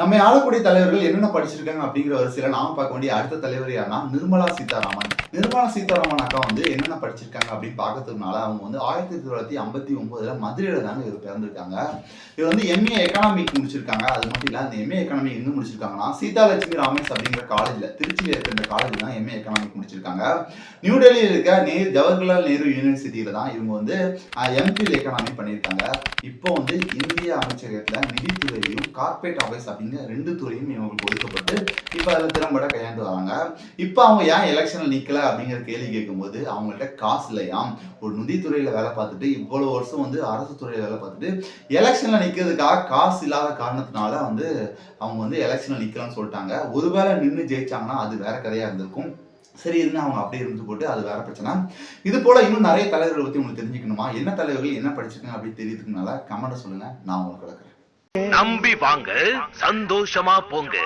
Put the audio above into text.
நம்ம ஆளக்கூடிய தலைவர்கள் என்னென்ன படிச்சிருக்காங்க அப்படிங்கிற வரிசையில் நாம பார்க்க வேண்டிய அடுத்த தலைவர் யாருன்னா நிர்மலா சீதாராமன். நிர்மலா சீதாராமன் அக்கா வந்து என்னென்ன படிச்சிருக்காங்க அப்படின்னு பார்க்கறதுனால அவங்க வந்து ஆயிரத்தி தொள்ளாயிரத்தி ஐம்பத்தி ஒன்பதுல மதுரையில தாங்க இவர் பிறந்திருக்காங்க. இவர் வந்து எம்ஏ எக்கனாமிக் முடிச்சிருக்காங்க. அது மட்டும் இல்ல அந்த எம்ஏ எக்கனாமிக் எங்க முடிச்சிருக்காங்கன்னா சீதாலட்சுமி ராமேஷ் அப்படிங்கிற காலேஜ்ல திருச்சியில் இருக்கிற இந்த காலேஜ் தான் எம்ஏ எக்கனாமிக் முடிச்சிருக்காங்க. நியூ டெல்லியில் இருக்க நேர் ஜவஹர்லால் நேரு யூனிவர்சிட்டியில தான் இவங்க வந்து எம்பில் எக்கனாமி பண்ணியிருக்காங்க. இப்போ வந்து இந்திய அமைச்சகத்துல நிதித்துறையும் கார்ப்பரேட் ஆஃபீஸ் அப்படிங்கிற ரெண்டு துறையும் இவங்களுக்கு ஒதுக்கப்பட்டு இப்போ அதில் திறம்பட கையாண்டு வராங்க. இப்போ அவங்க ஏன் எலெக்ஷனில் நிற்கல அப்படிங்கிற கேள்வி கேட்கும்போது அவங்கள்ட்ட காசு இல்லையாம் ஒரு நிதித்துறையில் வேலை பார்த்துட்டு இவ்வளோ வருஷம் வந்து அரசு துறையில் வேலை பார்த்துட்டு எலெக்ஷனில் நிற்கிறதுக்காக காசு இல்லாத காரணத்தினால வந்து அவங்க வந்து எலெக்ஷனில் நிற்கலாம்னு சொல்லிட்டாங்க. ஒருவேளை நின்று ஜெயிச்சாங்கன்னா அது வேற கதையாக இருந்திருக்கும். சரி இருங்க அவங்க அப்படியே இருந்து போட்டு அது வேற பிரச்சனை. இது போல இன்னும் நிறைய தலைவர்களை பற்றி உங்களுக்கு தெரிஞ்சுக்கணுமா? என்ன தலைவர்கள் என்ன படிச்சிருக்காங்க அப்படின்னு தெரியுதுனால கமெண்ட்டை சொல்லுங்க. நான் உங்களுக்கு கிடக்குறேன் நம்பி வாங்க சந்தோஷமா போங்க.